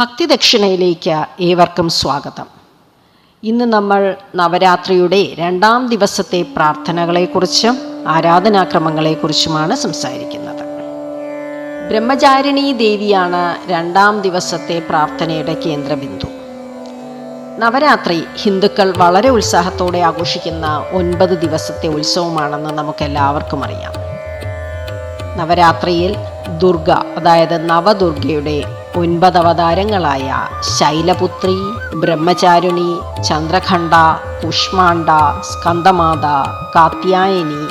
ഭക്തിദക്ഷിണയിലേക്ക് ഏവർക്കും സ്വാഗതം. ഇന്ന് നമ്മൾ നവരാത്രിയുടെ രണ്ടാം ദിവസത്തെ പ്രാർത്ഥനകളെക്കുറിച്ചും ആരാധനാക്രമങ്ങളെക്കുറിച്ചുമാണ് സംസാരിക്കുന്നത്. ബ്രഹ്മചാരിണി ദേവിയാണ് രണ്ടാം ദിവസത്തെ പ്രാർത്ഥനയുടെ കേന്ദ്രബിന്ദു. നവരാത്രി ഹിന്ദുക്കൾ വളരെ ഉത്സാഹത്തോടെ ആഘോഷിക്കുന്ന ഒൻപത് ദിവസത്തെ ഉത്സവമാണെന്ന് നമുക്കെല്ലാവർക്കും അറിയാം. നവരാത്രിയിൽ ദുർഗ അതായത് നവദുർഗയുടെ ഒൻപത് അവതാരങ്ങളായ ശൈലപുത്രി ബ്രഹ്മചാരിണി ചന്ദ്രഖണ്ഡ കുഷ്മാണ്ഡ സ്കന്ദമാത കാത്യായനി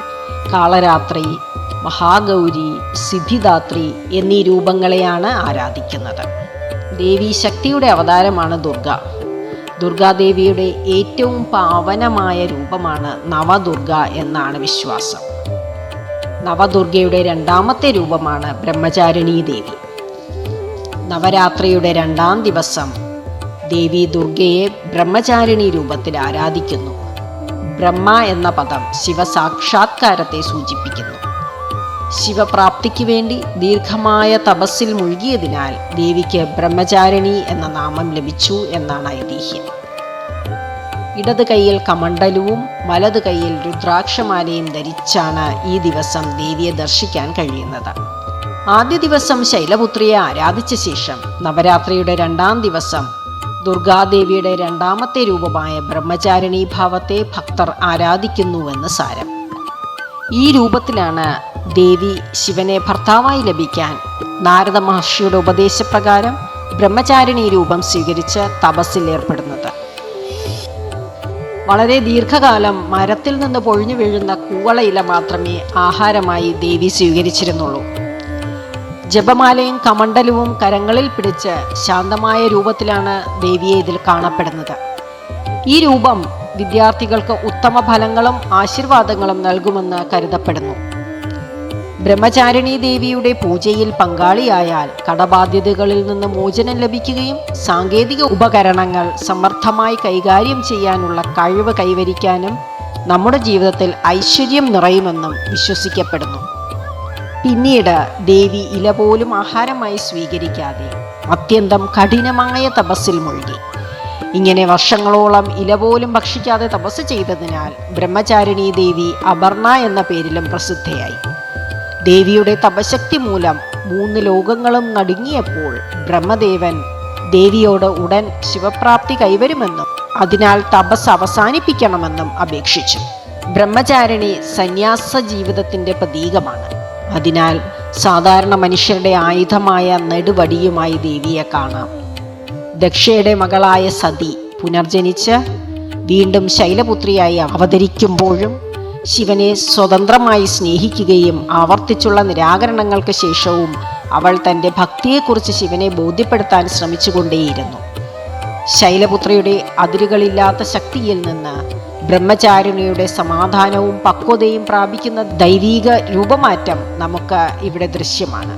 കാളരാത്രി മഹാഗൗരി സിദ്ധിദാത്രി എന്നീ രൂപങ്ങളെയാണ് ആരാധിക്കുന്നത്. ദേവി ശക്തിയുടെ അവതാരമാണ് ദുർഗ. ദുർഗാദേവിയുടെ ഏറ്റവും പാവനമായ രൂപമാണ് നവദുർഗ എന്നാണ് വിശ്വാസം. നവദുർഗയുടെ രണ്ടാമത്തെ രൂപമാണ് ബ്രഹ്മചാരിണീ ദേവി നവരാത്രിയുടെ രണ്ടാം ദിവസം. ദേവി ദുർഗയെ ബ്രഹ്മചാരിണി രൂപത്തിൽ ആരാധിക്കുന്നു. ബ്രഹ്മ എന്ന പദം ശിവസാക്ഷാത്കാരത്തെ സൂചിപ്പിക്കുന്നു. ശിവപ്രാപ്തിക്ക് വേണ്ടി ദീർഘമായ തപസ്സിൽ മുഴുകിയതിനാൽ ദേവിക്ക് ബ്രഹ്മചാരിണി എന്ന നാമം ലഭിച്ചു എന്നാണ് ഐതിഹ്യം. ഇടത് കൈയിൽ കമണ്ഡലവും വലത് കൈയിൽ രുദ്രാക്ഷമാലയും ധരിച്ചാണ് ഈ ദിവസം ദേവിയെ ദർശിക്കാൻ കഴിയുന്നത്. ആദ്യ ദിവസം ശൈലപുത്രിയെ ആരാധിച്ച ശേഷം നവരാത്രിയുടെ രണ്ടാം ദിവസം ദുർഗാദേവിയുടെ രണ്ടാമത്തെ രൂപമായ ബ്രഹ്മചാരിണി ഭാവത്തെ ഭക്തർ ആരാധിക്കുന്നുവെന്ന് സാരം. ഈ രൂപത്തിലാണ് ദേവി ശിവനെ ഭർത്താവായി ലഭിക്കാൻ നാരദ മഹർഷിയുടെ ഉപദേശപ്രകാരം ബ്രഹ്മചാരിണി രൂപം സ്വീകരിച്ച് തപസ്സിൽ ഏർപ്പെടുന്നത്. വളരെ ദീർഘകാലം മരത്തിൽ നിന്ന് പൊഴിഞ്ഞു വീഴുന്ന കൂവളയില മാത്രമേ ആഹാരമായി ദേവി സ്വീകരിച്ചിരുന്നുള്ളൂ. ജപമാലയും കമണ്ഡലവും കരങ്ങളിൽ പിടിച്ച് ശാന്തമായ രൂപത്തിലാണ് ദേവിയെ ഇതിൽ കാണപ്പെടുന്നത്. ഈ രൂപം വിദ്യാർത്ഥികൾക്ക് ഉത്തമ ഫലങ്ങളും ആശീർവാദങ്ങളും നൽകുമെന്ന് കരുതപ്പെടുന്നു. ബ്രഹ്മചാരിണി ദേവിയുടെ പൂജയിൽ പങ്കാളിയായാൽ കടബാധ്യതകളിൽ നിന്ന് മോചനം ലഭിക്കുകയും സാങ്കേതിക ഉപകരണങ്ങൾ സമർത്ഥമായി കൈകാര്യം ചെയ്യാനുള്ള കഴിവ് കൈവരിക്കാനും നമ്മുടെ ജീവിതത്തിൽ ഐശ്വര്യം നിറയുമെന്നും വിശ്വസിക്കപ്പെടുന്നു. പിന്നീട് ദേവി ഇല പോലും ആഹാരമായി സ്വീകരിക്കാതെ അത്യന്തം കഠിനമായ തപസ്സിൽ മുഴുകി. ഇങ്ങനെ വർഷങ്ങളോളം ഇല പോലും ഭക്ഷിക്കാതെ തപസ് ചെയ്തതിനാൽ ബ്രഹ്മചാരിണി ദേവി അപർണ എന്ന പേരിലും പ്രസിദ്ധയായി. ദേവിയുടെ തപശക്തി മൂലം മൂന്ന് ലോകങ്ങളും നടുങ്ങിയപ്പോൾ ബ്രഹ്മദേവൻ ദേവിയോട് ഉടൻ ശിവപ്രാപ്തി കൈവരുമെന്നും അതിനാൽ തപസ് അവസാനിപ്പിക്കണമെന്നും അപേക്ഷിച്ചു. ബ്രഹ്മചാരിണി സന്യാസ ജീവിതത്തിന്റെ പ്രതീകമാണ്. അതിനാൽ സാധാരണ മനുഷ്യരുടെ ആയുധമായ നെടുവടിയുമായി ദേവിയെ കാണാം. ദക്ഷയുടെ മകളായ സതി പുനർജനിച്ച് വീണ്ടും ശൈലപുത്രിയായി അവതരിക്കുമ്പോഴും ശിവനെ സ്വതന്ത്രമായി സ്നേഹിക്കുകയും ആവർത്തിച്ചുള്ള നിരാകരണങ്ങൾക്ക് ശേഷവും അവൾ തന്റെ ഭക്തിയെക്കുറിച്ച് ശിവനെ ബോധ്യപ്പെടുത്താൻ ശ്രമിച്ചുകൊണ്ടേയിരുന്നു. ശൈലപുത്രിയുടെ അതിരുകളില്ലാത്ത ശക്തിയിൽ നിന്ന് ബ്രഹ്മചാരിണിയുടെ സമാധാനവും പക്വതയും പ്രാപിക്കുന്ന ദൈവീക രൂപമാറ്റം നമുക്ക് ഇവിടെ ദൃശ്യമാണ്.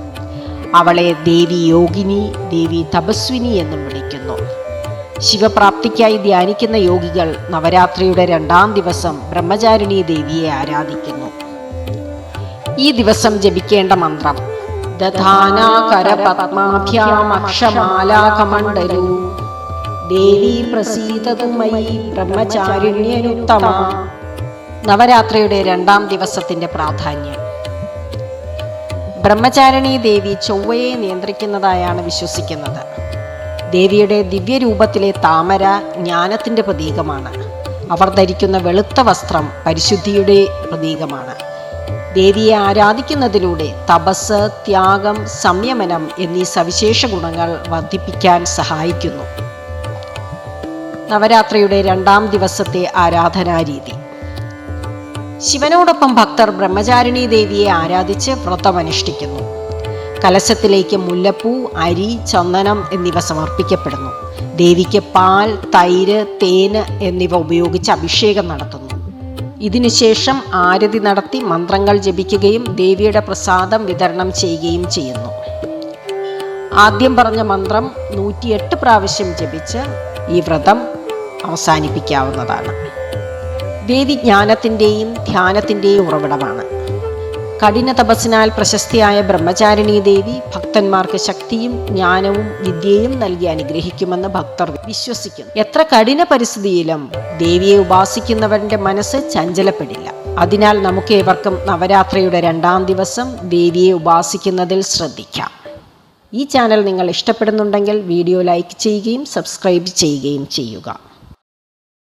അവളെ ദേവി യോഗിനി ദേവി തപസ്വിനി എന്നും വിളിക്കുന്നു. ശിവപ്രാപ്തിക്കായി ധ്യാനിക്കുന്ന യോഗികൾ നവരാത്രിയുടെ രണ്ടാം ദിവസം ബ്രഹ്മചാരിണി ദേവിയെ ആരാധിക്കുന്നു. ഈ ദിവസം ജപിക്കേണ്ട മന്ത്രം ദേവി നവരാത്രിയുടെ രണ്ടാം ദിവസത്തിന്റെ പ്രാധാന്യം. ബ്രഹ്മചാരിണി ദേവി ചൊവ്വയെ നിയന്ത്രിക്കുന്നതായാണ് വിശ്വസിക്കുന്നത്. ദേവിയുടെ ദിവ്യരൂപത്തിലെ താമര ജ്ഞാനത്തിന്റെ പ്രതീകമാണ്. അവർ ധരിക്കുന്ന വെളുത്ത വസ്ത്രം പരിശുദ്ധിയുടെ പ്രതീകമാണ്. ദേവിയെ ആരാധിക്കുന്നതിലൂടെ തപസ് ത്യാഗം സംയമനം എന്നീ സവിശേഷ ഗുണങ്ങൾ വർദ്ധിപ്പിക്കാൻ സഹായിക്കുന്നു. നവരാത്രിയുടെ രണ്ടാം ദിവസത്തെ ആരാധനാരീതി. ശിവനോടൊപ്പം ഭക്തർ ബ്രഹ്മചാരിണി ദേവിയെ ആരാധിച്ച് വ്രതമനുഷ്ഠിക്കുന്നു കലശത്തിലേക്ക് മുല്ലപ്പൂ അരി ചന്ദനം എന്നിവ സമർപ്പിക്കപ്പെടുന്നു. ദേവിക്ക് പാൽ തൈര് തേന് എന്നിവ ഉപയോഗിച്ച് അഭിഷേകം നടത്തുന്നു. ഇതിനുശേഷം ആരതി നടത്തി മന്ത്രങ്ങൾ ജപിക്കുകയും ദേവിയുടെ പ്രസാദം വിതരണം ചെയ്യുകയും ചെയ്യുന്നു. ആദ്യം പറഞ്ഞ മന്ത്രം നൂറ്റിയെട്ട് പ്രാവശ്യം ജപിച്ച് ഈ വ്രതം അവസാനിപ്പിക്കാവുന്നതാണ്. ദേവി ജ്ഞാനത്തിന്റെയും ധ്യാനത്തിന്റെയും ഉറവിടമാണ്. കഠിന തപസ്സിനാൽ പ്രശസ്തിയായ ബ്രഹ്മചാരിണി ദേവി ഭക്തന്മാർക്ക് ശക്തിയും ജ്ഞാനവും വിദ്യയും നൽകി അനുഗ്രഹിക്കുമെന്ന് ഭക്തർ വിശ്വസിക്കുന്നു. എത്ര കഠിന പരിസ്ഥിതിയിലും ദേവിയെ ഉപാസിക്കുന്നവരുടെ മനസ്സ് ചഞ്ചലപ്പെടില്ല. അതിനാൽ നമുക്ക് ഏവർക്കും നവരാത്രിയുടെ രണ്ടാം ദിവസം ദേവിയെ ഉപാസിക്കുന്നതിൽ ശ്രദ്ധിക്കാം. ഈ ചാനൽ നിങ്ങൾ ഇഷ്ടപ്പെടുന്നുണ്ടെങ്കിൽ വീഡിയോ ലൈക്ക് ചെയ്യുകയും സബ്സ്ക്രൈബ് ചെയ്യുകയും ചെയ്യുക.